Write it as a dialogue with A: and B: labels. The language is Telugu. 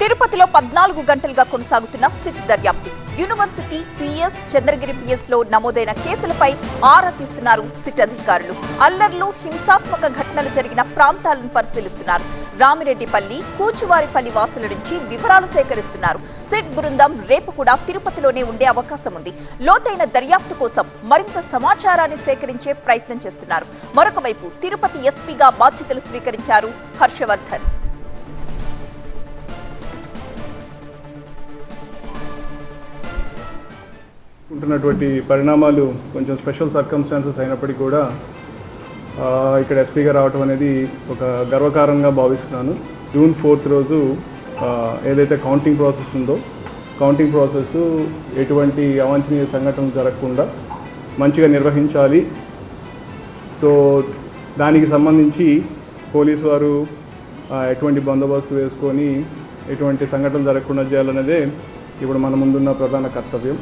A: తిరుపతిలో పద్నాలుగు గంటలుగా కొనసాగుతున్న సిట్ దర్యాప్తు. యూనివర్సిటీ పిఎస్ చంద్రగిరి పిఎస్లో నమోదైన కేసులపై ఆరా తీస్తున్నారు సిట్ అధికారులు. అల్లర్లు హింసాత్మక ఘటనలు జరిగిన ప్రాంతాలను పరిశీలిస్తున్నారు. రామిరెడ్డిపల్లి కూచువారిపల్లి వాసుల నుంచి వివరాలు సేకరిస్తున్నారు. సిట్ బృందం రేపు కూడా తిరుపతిలోనే ఉండే అవకాశం ఉంది. లోతైన దర్యాప్తు కోసం మరింత సమాచారాన్ని సేకరించే ప్రయత్నం చేస్తున్నారు. మరొకవైపు తిరుపతి ఎస్పీగా బాధ్యతలు స్వీకరించారు హర్షవర్ధన్.
B: ఉంటున్నటువంటి పరిణామాలు కొంచెం స్పెషల్ సర్కమ్స్టాన్సెస్ అయినప్పటికీ కూడా ఇక్కడ ఎస్పీగా రావటం అనేది ఒక గర్వకారంగా భావిస్తున్నాను. జూన్ ఫోర్త్ రోజు ఏదైతే కౌంటింగ్ ప్రాసెస్ ఉందో కౌంటింగ్ ప్రాసెస్ ఎటువంటి అవాంఛనీయ సంఘటనలు జరగకుండా మంచిగా నిర్వహించాలి. సో దానికి సంబంధించి పోలీసు వారు ఎటువంటి బందోబస్తు వేసుకొని ఎటువంటి సంఘటనలు జరగకుండా చేయాలన్నదే ఇప్పుడు మన ముందున్న ప్రధాన కర్తవ్యం.